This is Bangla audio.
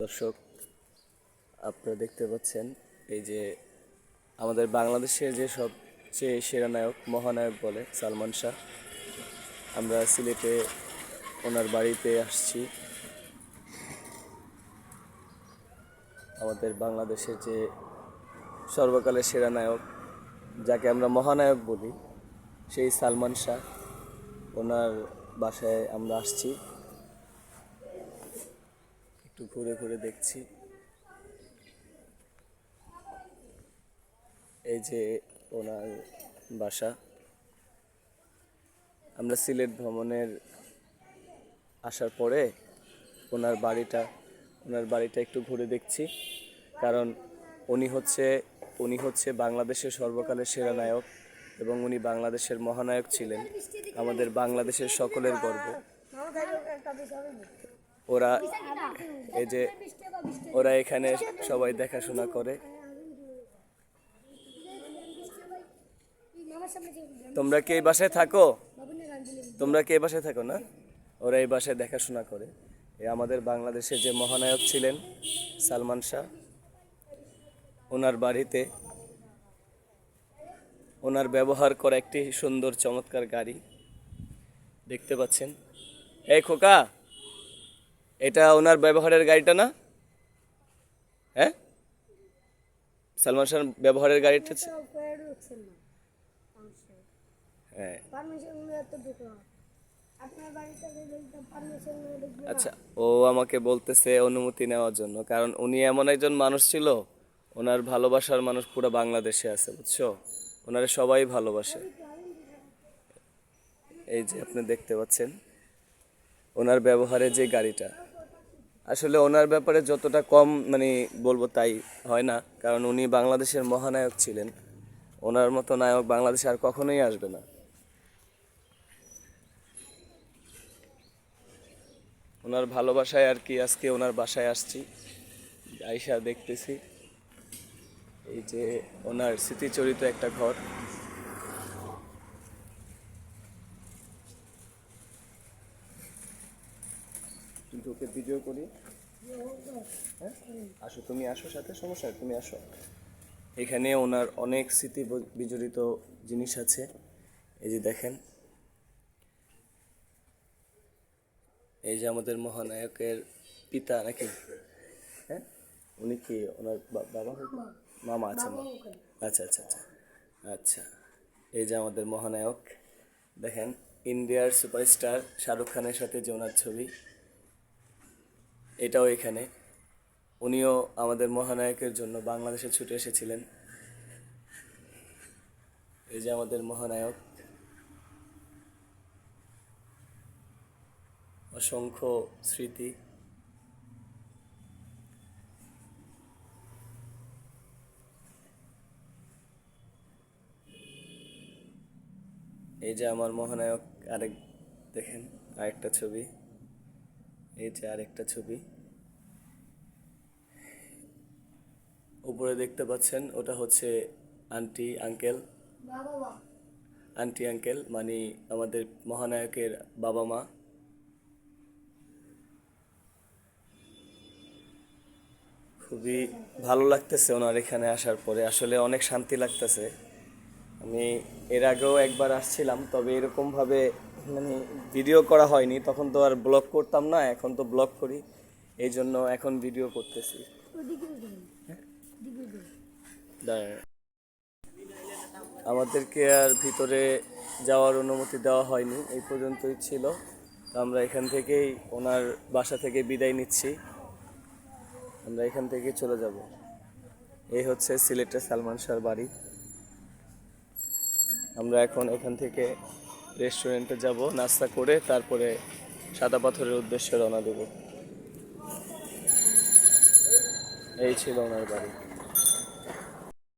দর্শক, আপনারা দেখতে পাচ্ছেন এই যে আমাদের বাংলাদেশের যে সবচেয়ে সেরা নায়ক, মহানায়ক বলে সালমান শাহ। আমরা সিলেটে ওনার বাড়িতে আসছি। আমাদের বাংলাদেশের যে সর্বকালের সেরা নায়ক, যাকে আমরা মহানায়ক বলি, সেই সালমান শাহ। ওনার বাসায় আমরা আসছি। একটু ঘুরে ঘুরে দেখছি। এই যে ওনার বাসা। আমরা সিলেট ভ্রমণের আসার পরে ওনার বাড়িটা ওনার বাড়িটা একটু ঘুরে দেখছি। কারণ উনি হচ্ছে উনি হচ্ছে বাংলাদেশের সর্বকালের সেরা নায়ক এবং উনি বাংলাদেশের মহানায়ক ছিলেন। আমাদের বাংলাদেশের সকলের গর্ব। ওরা এই যে ওরা এখানে সবাই দেখাশোনা করে। তোমরা কি এই বাসায় থাকো? তোমরা কি এই বাসায় থাকো না? ওরা এই বাসায় দেখাশোনা করে। এ আমাদের বাংলাদেশে যে মহানায়ক ছিলেন সালমান শাহ ওনার বাড়িতে ওনার ব্যবহার করা একটি সুন্দর চমৎকার গাড়ি দেখতে পাচ্ছেন। এই খোকা! এটা ওনার ব্যবহারের গাড়িটা না? হ্যাঁ? সালমান শাহ ব্যবহারের গাড়িটা হ্যাঁ। আচ্ছা ও আমাকে বলতেছে অনুমতি নেওয়ার জন্য, কারণ উনি এমন একজন মানুষ ছিল, ওনার ভালোবাসার মানুষ পুরো বাংলাদেশে আছে, বুঝছ? ওনারা সবাই ভালোবাসে। এই যে আপনি দেখতে পাচ্ছেন, ওনার ব্যবহারে যে গাড়িটা। আসলে ওনার ব্যাপারে যতটা কম মানে বলব তাই হয় না। কারণ উনি বাংলাদেশের মহানায়ক ছিলেন। ওনার মতো নায়ক বাংলাদেশে আর কখনোই আসবে না। ওনার ভালোবাসায় আর কি আজকে ওনার বাসায় আসছি। আইসা দেখতেছি। এই যে ওনার স্মৃতিচরিত একটা ঘর। কিন্তু ওকে ভিডিও করি। হ্যাঁ? আসো, তুমি আসো সাথে, সমস্যা তুমি আসো। এখানে ওনার অনেক স্মৃতি বিজড়িত জিনিস আছে। এই যে দেখেন। এই যে আমাদের মহানায়কের পিতা নাকি? হ্যাঁ? উনি কি ওনার বাবা? মামা আছে আচ্ছা আচ্ছা আচ্ছা। আচ্ছা। এই যে আমাদের মহানায়ক। দেখেন, ইন্ডিয়ার সুপারস্টার শাহরুখ খানের সাথে যে ওনার ছবি। এটাও এখানে। উনিও আমাদের মহানায়কের জন্য বাংলাদেশে ছুটে এসেছিলেন। এই যে আমাদের মহানায়ক। অসংখ্য স্মৃতি। এই যে আমার মহানায়ক, আরেক দেখেন, আরেকটা ছবি। এই যে আরেকটা ছবি। উপরে দেখতে পাচ্ছেন, ওটা হচ্ছে আন্টি, আঙ্কেল। আন্টি, আঙ্কেল মানে আমাদের মহানায়কের বাবা মা। খুবই ভালো লাগতেছে ওনার এখানে আসার পরে। আসলে অনেক শান্তি লাগতেছে। আমি এর আগেও একবার আসছিলাম, তবে এরকমভাবে মানে ভিডিও করা হয়নি তখন তো আর ব্লগ করতাম না এখন তো ব্লগ করি এই জন্য এখন ভিডিও করতেছি। আমাদেরকে আর ভিতরে যাওয়ার অনুমতি দেওয়া হয়নি এই পর্যন্তই ছিল। তো আমরা এখান থেকেই ওনার বাসা থেকে বিদায় নিচ্ছি। আমরা এখান থেকে চলে যাব। এই হচ্ছে সিলেটের সালমান শাহর বাড়ি। আমরা এখন এখান থেকে রেস্টুরেন্টে যাব নাস্তা করে তারপরে সাদা পাথরের উদ্দেশ্যে রওনা দেব। এই ছিল ওনার বাড়ি।